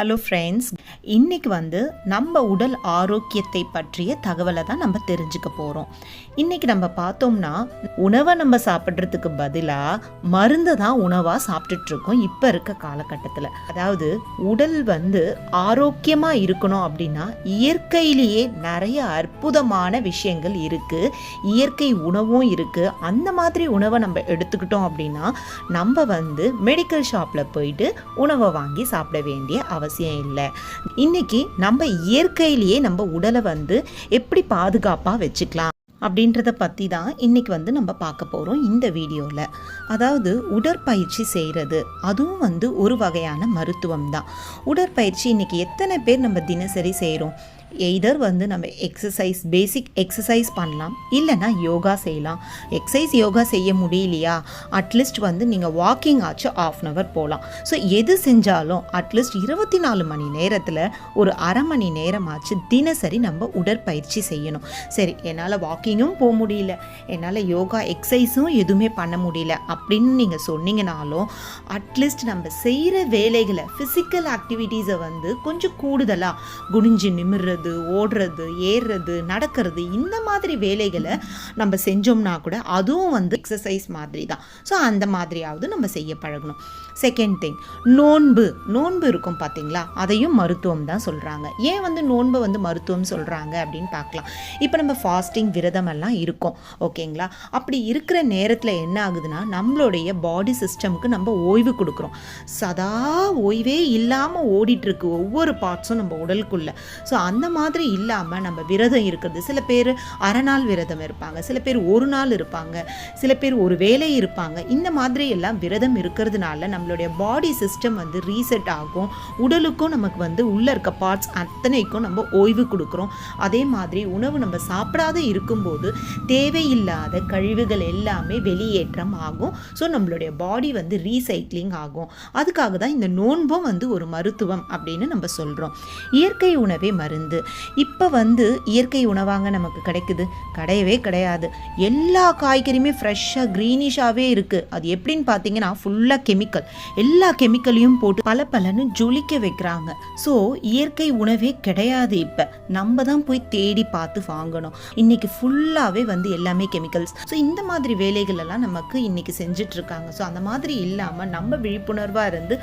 Hello friends, இன்னைக்கு வந்து நம்ம உடல் ஆரோக்கியத்தை பற்றிய தகவலை தான் நம்ம தெரிஞ்சுக்க போகிறோம் இன்னைக்கு நம்ம பார்த்தோம்னா உணவை நம்ம சாப்பிட்றதுக்கு பதிலாக மருந்தை தான் உணவாக சாப்பிட்டுட்ருக்கோம் இப்போ இருக்க காலகட்டத்தில். அதாவது உடல் வந்து ஆரோக்கியமாக இருக்கணும் அப்படின்னா இயற்கையிலேயே நிறைய அற்புதமான விஷயங்கள் இருக்குது இயற்கை உணவும் இருக்குது அந்த மாதிரி உணவை நம்ம எடுத்துக்கிட்டோம் அப்படின்னா நம்ம வந்து மெடிக்கல் ஷாப்பில் போயிட்டு உணவை வாங்கி சாப்பிட வேண்டிய அவசியம் இல்லை. இன்னைக்கு நம்ம இயற்கையிலேயே நம்ம உடலை வந்து எப்படி பாதுகாப்பாக வச்சுக்கலாம் அப்படின்றத பற்றி தான் இன்னைக்கு வந்து நம்ம பார்க்க போகிறோம் இந்த வீடியோவில் அதாவது உடற்பயிற்சி செய்கிறது அதுவும் வந்து ஒரு வகையான மருத்துவம் தான். உடற்பயிற்சி இன்னைக்கு எத்தனை பேர் நம்ம தினசரி செய்கிறோம் எய்தர் வந்து நம்ம எக்ஸசைஸ் பேசிக் எக்ஸசைஸ் பண்ணலாம். இல்லைன்னா யோகா செய்யலாம். எக்ஸசைஸ் யோகா செய்ய முடியலையா? அட்லீஸ்ட் வந்து நீங்கள் வாக்கிங் ஆச்சு ஆஃப் அன் ஹவர் போகலாம் ஸோ எது செஞ்சாலும் அட்லீஸ்ட் இருபத்தி நாலு மணி நேரத்தில் ஒரு அரை மணி நேரமாச்சு தினசரி நம்ம உடற்பயிற்சி செய்யணும். சரி என்னால் வாக்கிங்கும் போக முடியல. என்னால் யோகா எக்ஸசைஸும் எதுவுமே பண்ண முடியல அப்படின்னு நீங்கள் சொன்னீங்கனாலும் அட்லீஸ்ட் நம்ம செய்கிற வேலைகளை ஃபிசிக்கல் ஆக்டிவிட்டீஸை வந்து கொஞ்சம் கூடுதலாக குனிஞ்சு நிமிர்றது ஓடுறது ஏறுறது நடக்கிறது இந்த மாதிரி வேலைகளை நம்ம செஞ்சோம்னா கூட அதுவும் வந்து எக்ஸசைஸ் மாதிரி தான் ஸோ அந்த மாதிரியாவது நம்ம செய்ய பழகணும். செகண்ட் திங் நோன்பு. நோன்பு இருக்கும் பார்த்தீங்களா? அதையும் மருத்துவம் தான் சொல்கிறாங்க ஏன் வந்து நோன்பை வந்து மருத்துவம் சொல்கிறாங்க அப்படின்னு பார்க்கலாம். இப்போ நம்ம ஃபாஸ்டிங் விரதம் எல்லாம் இருக்கோம். ஓகேங்களா? அப்படி இருக்கிற நேரத்தில் என்ன ஆகுதுன்னா நம்மளுடைய பாடி சிஸ்டமுக்கு நம்ம ஓய்வு கொடுக்குறோம். சதா ஓய்வே இல்லாமல் ஓடிட்டுருக்கு ஒவ்வொரு பார்ட்ஸும் நம்ம உடலுக்குள்ள. ஸோ அந்த மாதிரி இல்லாமல் நம்ம விரதம் இருக்கிறது. சில பேர் அரை நாள் விரதம் இருப்பாங்க சில பேர் ஒரு நாள் இருப்பாங்க சில பேர் ஒரு வேலை இருப்பாங்க. இந்த மாதிரி எல்லாம் விரதம் இருக்கிறதுனால நம்மளுடைய பாடி சிஸ்டம் வந்து ரீசெட் ஆகும். உடலுக்கும் நமக்கு வந்து உள்ளே இருக்க பார்ட்ஸ் அத்தனைக்கும் நம்ம ஓய்வு கொடுக்குறோம். அதே மாதிரி உணவு நம்ம சாப்பிடாத இருக்கும்போது தேவையில்லாத கழிவுகள் எல்லாமே வெளியேற்றம் ஆகும். ஸோ நம்மளுடைய பாடி வந்து ரீசைக்ளிங் ஆகும். அதுக்காக தான் இந்த நோன்பும் வந்து ஒரு மருத்துவம் அப்படின்னு நம்ம சொல்கிறோம் இயற்கை உணவே மருந்து. இப்போ வந்து இயற்கை உணவாங்க நமக்கு கிடைக்குது. கிடையவே கிடையாது. எல்லா காய்கறியுமே ஃப்ரெஷ்ஷாக க்ரீனிஷாகவே இருக்குது அது எப்படின்னு பார்த்தீங்கன்னா ஃபுல்லாக கெமிக்கல் எல்லா கெமிக்கலையும் போட்டு பல பலன்னு ஜொலிக்க வைக்கிறாங்க. ஸோ இயற்கை உணவே கிடையாது இப்போ. நம்ம தான் போய் தேடி பார்த்து வாங்கணும். இன்னைக்கு ஃபுல்லாகவே வந்து எல்லாமே கெமிக்கல்ஸ் ஸோ இந்த மாதிரி வேலைகள் எல்லாம் நமக்கு இன்னைக்கு செஞ்சுட்டு இருக்காங்க ஸோ அந்த மாதிரி இல்லாமல் நம்ம விழிப்புணர்வாக இருந்து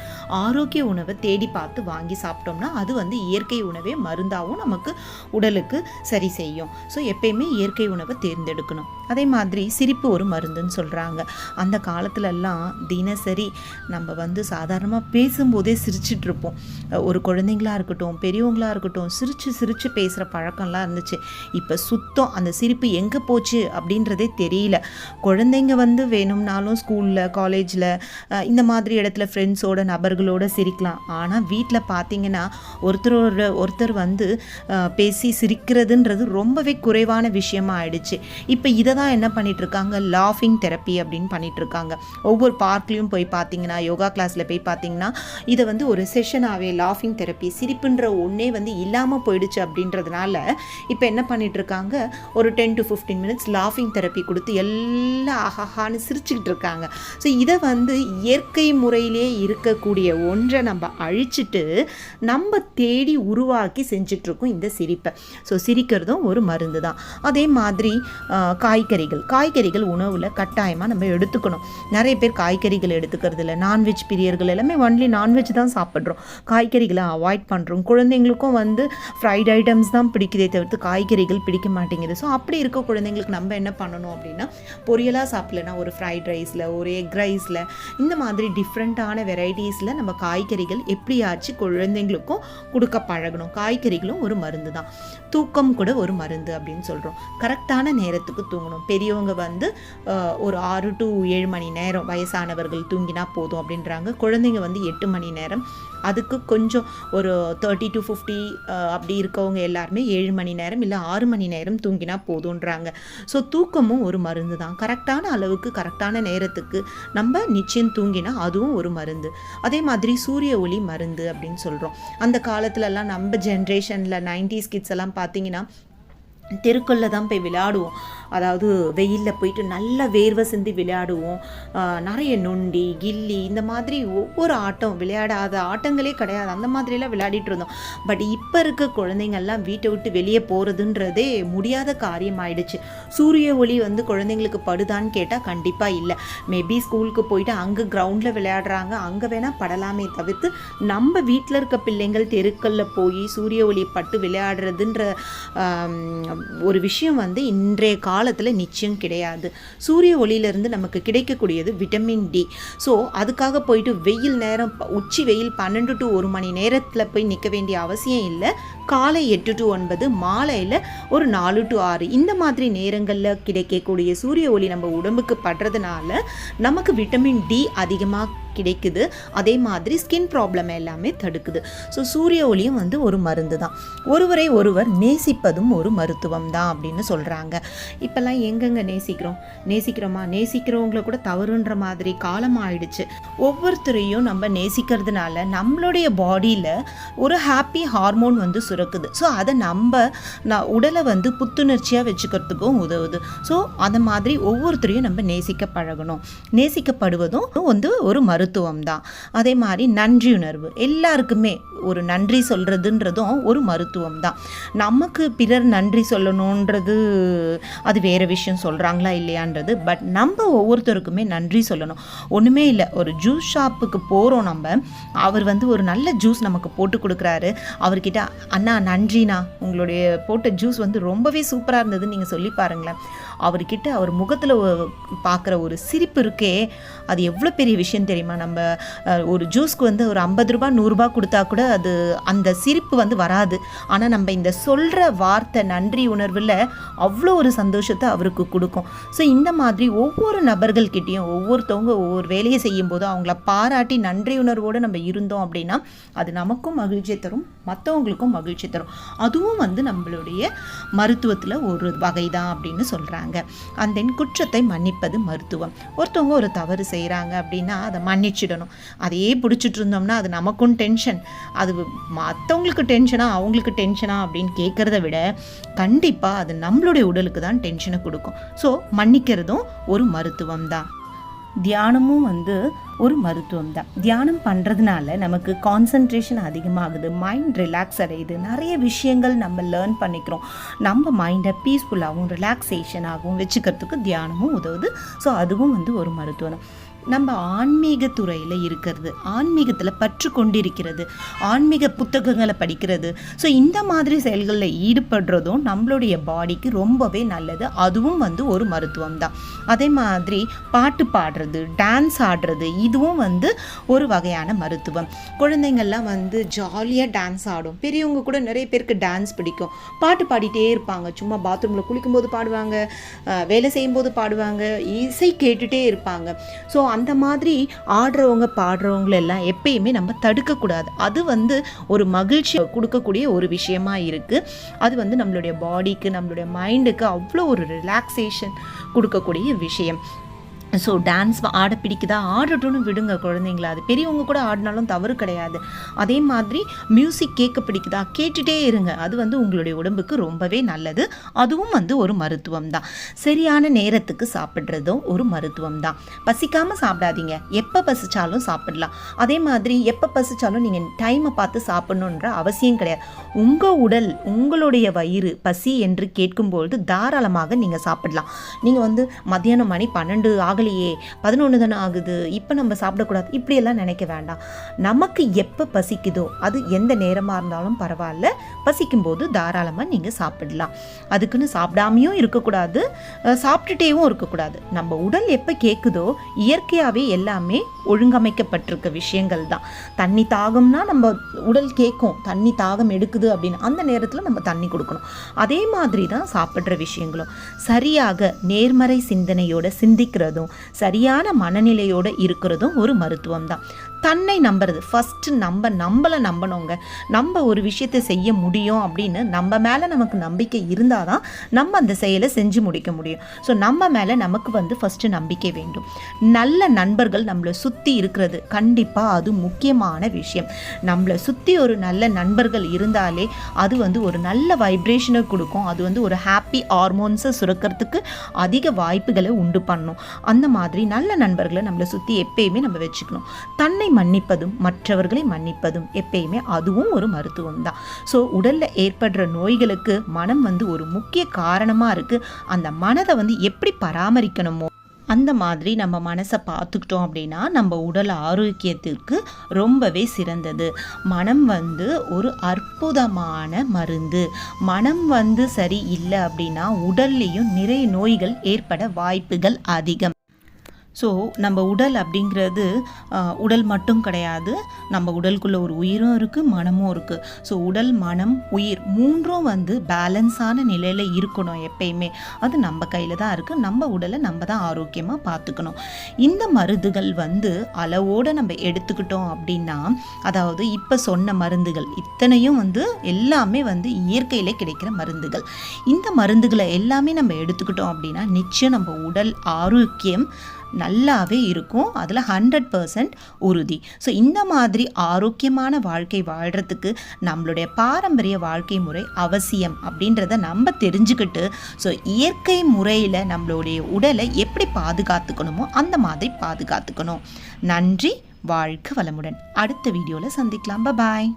ஆரோக்கிய உணவை தேடி பார்த்து வாங்கி சாப்பிட்டோம்னா அது வந்து இயற்கை உணவே மருந்தாகவும் நமக்கு உடலுக்கு சரி செய்யும். ஸோ எப்பயுமே இயற்கை உணவை தேர்ந்தெடுக்கணும். அதே மாதிரி சிரிப்பு ஒரு மருந்துன்னு சொல்கிறாங்க அந்த காலத்துலலாம் தினசரி நம்ம வந்து சாதாரணமாக பேசும்போதே சிரிச்சிட்ருப்போம் ஒரு குழந்தைங்களா இருக்கட்டும் பெரியவங்களாக இருக்கட்டும் சிரித்து சிரித்து பேசுகிற பழக்கம்லாம் இருந்துச்சு. இப்போ சுத்தம் அந்த சிரிப்பு எங்கே போச்சு அப்படின்றதே தெரியல. குழந்தைங்க வந்து வேணும்னாலும் ஸ்கூலில் காலேஜில் இந்த மாதிரி இடத்துல ஃப்ரெண்ட்ஸோட நபர்களோட சிரிக்கலாம். ஆனால் வீட்டில் பார்த்தீங்கன்னா ஒருத்தரோட ஒருத்தர் வந்து பேசி சிரிக்கிறதுன்றது ரொம்பவே குறைவான விஷயமா ஆயிடுச்சு. இப்போ இதை தான் என்ன பண்ணிட்டு இருக்காங்க லாஃபிங் தெரப்பி அப்படின்னு பண்ணிட்டு இருக்காங்க ஒவ்வொரு பார்க்லேயும் போய் பார்த்தீங்கன்னா யோகா கிளாஸில் போய் பார்த்தீங்கன்னா இதை வந்து ஒரு செஷனாகவே லாஃபிங் தெரப்பி சிரிப்புன்ற ஒன்றே வந்து இல்லாமல் போயிடுச்சு அப்படின்றதுனால இப்போ என்ன பண்ணிட்டு இருக்காங்க ஒரு டென் டு ஃபிஃப்டீன் மினிட்ஸ் லாஃபிங் தெரப்பி கொடுத்து எல்லாம் ஆஹான்னு சிரிச்சுக்கிட்டு இருக்காங்க ஸோ இதை வந்து இயற்கை முறையிலே இருக்கக்கூடிய ஒன்றை நம்ம அழிச்சிட்டு நம்ம தேடி உருவாக்கி செஞ்சிட்ருக்கோம் இந்த சிரிப்பை. ஸோ சிரிக்கிறதும் ஒரு மருந்து தான் அதே மாதிரி காய்கறிகள். காய்கறிகள் உணவில் கட்டாயமாக நம்ம எடுத்துக்கணும். நிறைய பேர் காய்கறிகள் எடுத்துக்கிறது இல்லை. நான்வெஜ் பிரியர்கள் எல்லாமே ஒன்லி நான்வெஜ் தான் சாப்பிட்றோம். காய்கறிகளை அவாய்ட் பண்ணுறோம் குழந்தைங்களுக்கும் வந்து ஃப்ரைட் ஐட்டம்ஸ் தான் பிடிக்குதே தவிர்த்து காய்கறிகள் பிடிக்க மாட்டேங்குது. ஸோ அப்படி இருக்க குழந்தைங்களுக்கு நம்ம என்ன பண்ணணும் அப்படின்னா பொரியலாக சாப்பிட்லனா ஒரு ஃப்ரைட் ரைஸில் ஒரு எக் ரைஸில் இந்த மாதிரி டிஃப்ரெண்ட்டான வெரைட்டிஸில் நம்ம காய்கறிகள் எப்படியாச்சும் குழந்தைங்களுக்கும் கொடுக்க பழகணும். காய்கறிகளும் ஒரு மருந்து தான். தூக்கம் கூட ஒரு மருந்து அப்படின்னு சொல்கிறோம் கரெக்டான நேரத்துக்கு தூங்கணும். பெரியவங்க வந்து அஹ், ஒரு ஆறு டு ஏழு மணி நேரம் வயசானவர்கள் தூங்கினா போதும் அப்படின்றாங்க. குழந்தைங்க வந்து எட்டு மணி நேரம் அதுக்கு கொஞ்சம் ஒரு தேர்ட்டி டு ஃபிஃப்டி அப்படி இருக்கவங்க எல்லாருமே ஏழு மணி நேரம் இல்லை ஆறு மணி நேரம் தூங்கினா போதுன்றாங்க. ஸோ தூக்கமும் ஒரு மருந்து தான். கரெக்டான அளவுக்கு கரெக்டான நேரத்துக்கு நம்ம நிச்சயம் தூங்கினா அதுவும் ஒரு மருந்து. அதே மாதிரி சூரிய ஒளி மருந்து அப்படின்னு சொல்கிறோம் அந்த காலத்துலலாம் நம்ம ஜென்ரேஷனில் நைன்டிஸ் கிட்ஸ் எல்லாம் பார்த்தீங்கன்னா தெருக்கல்ல தான் போய் விளையாடுவோம். அதாவது வெயிலில் போயிட்டு நல்ல வேர்வை சிந்தி விளையாடுவோம். நிறைய நொண்டி கில்லி இந்த மாதிரி ஒவ்வொரு ஆட்டம் விளையாடாத ஆட்டங்களே கிடையாது. அந்த மாதிரிலாம் விளையாடிட்டு இருந்தோம். பட் இப்போ இருக்க குழந்தைங்கள்லாம் வீட்டை விட்டு வெளியே போகிறதுன்றதே முடியாத காரியம் ஆயிடுச்சு சூரிய ஒளி வந்து குழந்தைங்களுக்கு படுதான்னு கேட்டால் கண்டிப்பாக இல்லை. மேபி ஸ்கூலுக்கு போயிட்டு அங்கே கிரவுண்டில் விளையாடுறாங்க. அங்கே வேணால் படலாமே தவிர்த்து நம்ம வீட்டில் இருக்க பிள்ளைங்கள் தெருக்கல்ல போய் சூரிய ஒளி பட்டு விளையாடுறதுன்ற ஒரு விஷயம் வந்து இன்றைய காலத்தில் நிச்சயம் கிடையாது. சூரிய ஒளியிலேருந்து நமக்கு கிடைக்கக்கூடியது விட்டமின் டி ஸோ அதுக்காக போயிட்டு வெயில் நேரம் உச்சி வெயில் பன்னெண்டு டு ஒரு மணி நேரத்தில் போய் நிற்க வேண்டிய அவசியம் இல்லை. காலை எட்டு டு ஒன்பது மாலையில் ஒரு நாலு டு ஆறு. இந்த மாதிரி நேரங்களில் கிடைக்கக்கூடிய சூரிய ஒளி நம்ம உடம்புக்கு படுறதுனால நமக்கு விட்டமின் டி அதிகமாக கிடைக்குது. அதே மாதிரி ஸ்கின் ப்ராப்ளம் எல்லாமே தடுக்குது. ஸோ சூரிய ஒளியும் வந்து ஒரு மருந்து தான் ஒருவரை ஒருவர் நேசிப்பதும் ஒரு மருத்துவம் தான் அப்படின்னு சொல்கிறாங்க இப்போல்லாம் எங்கெங்க நேசிக்கிறோம்? நேசிக்கிறோமா? நேசிக்கிறவங்கள கூட தவறுன்ற மாதிரி காலம் ஆயிடுச்சு. ஒவ்வொருத்தரையும் நம்ம நேசிக்கிறதுனால நம்மளுடைய பாடியில் ஒரு ஹாப்பி ஹார்மோன் வந்து சுரக்குது. ஸோ அதை நம்ம ந- உடலை வந்து புத்துணர்ச்சியாக வச்சுக்கிறதுக்கும் உதவுது. ஸோ அந்த மாதிரி ஒவ்வொருத்தரையும் நம்ம நேசிக்க பழகணும். நேசிக்கப்படுவதும் வந்து ஒரு மருத்துவம் தான் அதே மாதிரி நன்றி உணர்வு எல்லாருக்குமே ஒரு நன்றி சொல்கிறதுன்றதும் ஒரு மருத்துவம் தான் நமக்கு பிறர் நன்றி சொல்லணுன்றது அது வேறு விஷயம் சொல்கிறாங்களா இல்லையான்றது பட் நம்ம ஒவ்வொருத்தருக்குமே நன்றி சொல்லணும். ஒன்றுமே இல்லை ஒரு ஜூஸ் ஷாப்புக்கு போகிறோம் நம்ம அவர் வந்து ஒரு நல்ல ஜூஸ் நமக்கு போட்டு கொடுக்குறாரு. அவர்கிட்ட அண்ணா நன்றிண்ணா உங்களுடைய போட்ட ஜூஸ் வந்து ரொம்பவே சூப்பராக இருந்ததுன்னு நீங்கள் சொல்லி பாருங்களேன். அவர்கிட்ட அவர் முகத்தில் பார்க்குற ஒரு சிரிப்பு இருக்கே அது எவ்வளோ பெரிய விஷயம் தெரியுமா? நம்ம ஒரு ஜூஸ்க்கு வந்து ஒரு ஐம்பது ரூபா நூறுரூபா கொடுத்தா கூட அது அந்த சிரிப்பு வந்து வராது. ஆனால் நம்ம இந்த சொல்கிற வார்த்தை நன்றி உணர்வில் அவ்வளோ ஒரு சந்தோஷத்தை அவருக்கு கொடுக்கும். ஸோ இந்த மாதிரி ஒவ்வொரு நபர்கள்கிட்டேயும் ஒவ்வொருத்தவங்க ஒவ்வொரு வேலையை செய்யும்போது அவங்கள பாராட்டி நன்றி உணர்வோடு நம்ம இருந்தோம் அப்படின்னா அது நமக்கும் மகிழ்ச்சி தரும் மற்றவங்களுக்கும் மகிழ்ச்சி தரும். அதுவும் வந்து நம்மளுடைய மருத்துவத்தில் ஒரு வகை தான் அப்படின்னு சொல்கிறாங்க அந்த குற்றத்தை மன்னிப்பது மருத்துவம். ஒருத்தவங்க ஒரு தவறு செய்கிறாங்க அப்படின்னா அதை மன்னி மன்னிச்சிடணும் அதையே பிடிச்சிட்டு இருந்தோம்னா அது நமக்கும் டென்ஷன் அது மற்றவங்களுக்கு டென்ஷனா அவங்களுக்கு டென்ஷனா அப்படின்னு கேட்குறத விட கண்டிப்பாக அது நம்மளுடைய உடலுக்கு தான் டென்ஷனை கொடுக்கும். ஸோ மன்னிக்கிறதும் ஒரு மருத்துவம் தான் தியானமும் வந்து ஒரு மருத்துவம் தான் தியானம் பண்ணுறதுனால நமக்கு கான்சன்ட்ரேஷன் அதிகமாகுது மைண்ட் ரிலாக்ஸ் அடையுது. நிறைய விஷயங்கள் நம்ம லேர்ன் பண்ணிக்கிறோம். நம்ம மைண்டை பீஸ்ஃபுல்லாகவும் ரிலாக்ஸேஷனாகவும் வச்சுக்கிறதுக்கு தியானமும் உதவுது. ஸோ அதுவும் வந்து ஒரு மருத்துவம் நம்ம ஆன்மீக துறையில் இருக்கிறது ஆன்மீகத்தில் பற்று கொண்டிருக்கிறது ஆன்மீக புத்தகங்களை படிக்கிறது. ஸோ இந்த மாதிரி செயல்களில் ஈடுபடுறதும் நம்மளுடைய பாடிக்கு ரொம்பவே நல்லது. அதுவும் வந்து ஒரு மருத்துவம் தான் அதே மாதிரி பாட்டு பாடுறது டான்ஸ் ஆடுறது இதுவும் வந்து ஒரு வகையான மருத்துவம். குழந்தைங்கள்லாம் வந்து ஜாலியாக டான்ஸ் ஆடும். பெரியவங்க கூட நிறைய பேருக்கு டான்ஸ் பிடிக்கும். பாட்டு பாடிட்டே இருப்பாங்க. சும்மா பாத்ரூமில் குளிக்கும்போது பாடுவாங்க வேலை செய்யும்போது பாடுவாங்க இசை கேட்டுகிட்டே இருப்பாங்க. ஸோ அந்த மாதிரி ஆடுறவங்க பாடுறவங்கள எல்லாம் எப்பயுமே நம்ம தடுக்கக்கூடாது. அது வந்து ஒரு மகிழ்ச்சி கொடுக்கக்கூடிய ஒரு விஷயமா இருக்குது அது வந்து நம்மளுடைய பாடிக்கு நம்மளுடைய மைண்டுக்கு அவ்வளோ ஒரு ரிலாக்ஸேஷன் கொடுக்கக்கூடிய விஷயம். ஸோ டான்ஸ் ஆட பிடிக்குதா? ஆடட்டும்னு விடுங்க குழந்தைங்களா. அது பெரியவங்க கூட ஆடினாலும் தவறு கிடையாது. அதே மாதிரி மியூசிக் கேட்க பிடிக்குதா? கேட்டுட்டே இருங்க. அது வந்து உங்களுடைய உடம்புக்கு ரொம்பவே நல்லது. அதுவும் வந்து ஒரு மருத்துவம் தான். சரியான நேரத்துக்கு சாப்பிட்றதும் ஒரு மருத்துவம் தான். பசிக்காமல் சாப்பிடாதீங்க. எப்போ பசிச்சாலும் சாப்பிடலாம். அதே மாதிரி எப்போ பசிச்சாலும் நீங்கள் டைமை பார்த்து சாப்பிட்ணுன்ற அவசியம் கிடையாது. உங்கள் உடல் உங்களுடைய வயிறு பசி என்று கேட்கும்பொழுது தாராளமாக நீங்கள் சாப்பிடலாம். நீங்கள் வந்து மத்தியானம் மணி பன்னெண்டு ஆகலையே பதினொன்று தானே ஆகுது இப்போ நம்ம சாப்பிடக்கூடாது இப்படியெல்லாம் நினைக்க வேண்டாம். நமக்கு எப்போ பசிக்குதோ அது எந்த நேரமாக இருந்தாலும் பரவாயில்ல பசிக்கும்போது தாராளமாக நீங்கள் சாப்பிடலாம். அதுக்குன்னு சாப்பிடாமையும் இருக்கக்கூடாது சாப்பிட்டுட்டேவும் இருக்கக்கூடாது. நம்ம உடல் எப்போ கேட்குதோ இயற்கையாகவே எல்லாமே ஒழுங்கமைக்கப்பட்டிருக்க விஷயங்கள் தான். தண்ணி தாகம்னா நம்ம உடல் கேட்கும் தண்ணி தாகம் எடுக்குது அப்படின்னு அந்த நேரத்தில் நம்ம தண்ணி கொடுக்கணும். அதே மாதிரி தான் சாப்பிட்ற விஷயங்களும். சரியாக நேர்மறை சிந்தனையோட சிந்திக்கிறதும் சரியான மனநிலையோட இருக்கிறதும் ஒரு மருத்துவம் தான் தன்னை நம்புறது. ஃபஸ்ட்டு நம்ம நம்மளை நம்பணுங்க. நம்ம ஒரு விஷயத்தை செய்ய முடியும் அப்படின்னு நம்ம மேலே நமக்கு நம்பிக்கை இருந்தால் தான் நம்ம அந்த செயலை செஞ்சு முடிக்க முடியும். ஸோ நம்ம மேலே நமக்கு வந்து ஃபஸ்ட்டு நம்பிக்கை வேண்டும். நல்ல நண்பர்கள் நம்மளை சுற்றி இருக்கிறது. கண்டிப்பாக அது முக்கியமான விஷயம். நம்மளை சுற்றி ஒரு நல்ல நண்பர்கள் இருந்தாலே அது வந்து ஒரு நல்ல வைப்ரேஷனை கொடுக்கும். அது வந்து ஒரு ஹாப்பி ஹார்மோன்ஸை சுரக்கிறதுக்கு அதிக வாய்ப்புகளை உண்டு பண்ணும். அந்த மாதிரி நல்ல நண்பர்களை நம்மளை சுற்றி எப்பயுமே நம்ம வச்சுக்கணும். தன்னை மன்னிப்பதும் மற்றவர்களை மன்னிப்பதும் எப்பயுமே அதுவும் ஒரு மருத்துவம் தான் ஸோ உடலில் ஏற்படுற நோய்களுக்கு மனம் வந்து ஒரு முக்கிய காரணமாக இருக்குது அந்த மனதை வந்து எப்படி பராமரிக்கணுமோ அந்த மாதிரி நம்ம மனசை பார்த்துக்கிட்டோம் அப்படின்னா நம்ம உடல் ஆரோக்கியத்திற்கு ரொம்பவே சிறந்தது. மனம் வந்து ஒரு அற்புதமான மருந்து. மனம் வந்து சரி இல்லை அப்படின்னா உடல்லையும் நிறைய நோய்கள் ஏற்பட வாய்ப்புகள் அதிகம். ஸோ நம்ம உடல் அப்படிங்கிறது உடல் மட்டும் கிடையாது. நம்ம உடலுக்குள்ள ஒரு உயிரும் இருக்குது மனமும் இருக்குது ஸோ உடல் மனம் உயிர் மூன்றும் வந்து பேலன்ஸான நிலையில் இருக்கணும் எப்பயுமே. அது நம்ம கையில் தான் இருக்குது நம்ம உடலை நம்ம தான் ஆரோக்கியமாக பார்த்துக்கணும். இந்த மருந்துகள் வந்து அளவோடு நம்ம எடுத்துக்கிட்டோம் அப்படின்னா அதாவது இப்போ சொன்ன மருந்துகள் இத்தனையும் வந்து எல்லாமே வந்து இயற்கையிலே கிடைக்கிற மருந்துகள். இந்த மருந்துகளை எல்லாமே நம்ம எடுத்துக்கிட்டோம் அப்படின்னா நிச்சயம் நம்ம உடல் ஆரோக்கியம் நல்லாவே இருக்கும். அதில் ஹண்ட்ரட் பர்சன்ட் உறுதி. ஸோ இந்த மாதிரி ஆரோக்கியமான வாழ்க்கை வாழ்கிறதுக்கு நம்மளுடைய பாரம்பரிய வாழ்க்கை முறை அவசியம் அப்படின்றத நம்ம தெரிஞ்சுக்கிட்டு ஸோ இயற்கை முறையில் நம்மளுடைய உடலை எப்படி பாதுகாத்துக்கணுமோ அந்த மாதிரி பாதுகாத்துக்கணும். நன்றி வாழ்க வளமுடன். அடுத்த வீடியோவில் சந்திக்கலாம். பாய்